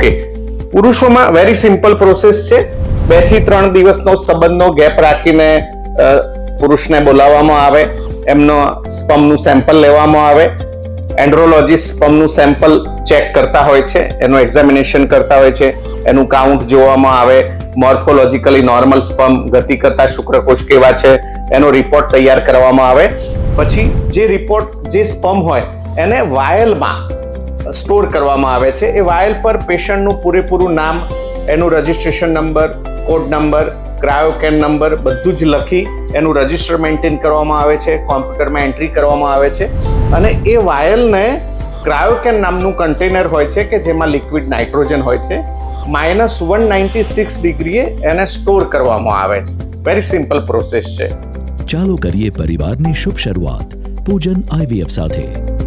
Okay. પુરુષોમાં very simple process છે. બેથી ત્રણ દિવસનો સંબંધનો ગેપ રાખીને પુરુષને બોલાવવામાં આવે, એમનો સ્પમનું સેમ્પલ લેવામાં આવે. એન્ડ્રોલોજીસ્ટ સ્પમનું સેમ્પલ ચેક કરતા હોય છે, એનું એક્ઝામિનેશન કરતા હોય છે, એનું કાઉન્ટ જોવામાં આવે. મોર્ફોલોજીકલી નોર્મલ સ્પમ ગતિ કરતા શુક્રકોષ કેવા છે, એનો રિપોર્ટ તૈયાર કરવામાં આવે. પછી જે રિપોર્ટ જે સ્પમ હોય, એને વાયલમાં સ્ટોર કરવામાં આવે છે. એ વાયલ પર પેશન્ટનું પૂરેપૂરું નામ, એનું registration number, code number, cryocan number બધું જ લખી એનું રજિસ્ટર મેન્ટેન કરવામાં આવે છે, કોમ્પ્યુટરમાં એન્ટ્રી કરવામાં આવે છે. અને એ વાયલને ક્રાયોકેન નામનું કન્ટેનર હોય છે કે જેમાં લિક્વિડ નાઇટ્રોજન હોય છે, માઇનસ વન નાઇન્ટી સિક્સ ડિગ્રીએ એને સ્ટોર કરવામાં આવે છે. વેરી સિમ્પલ પ્રોસેસ છે. ચાલો કરીએ પરિવારની શુભ શરૂઆત. પૂજન આઈવીએફ સાથે.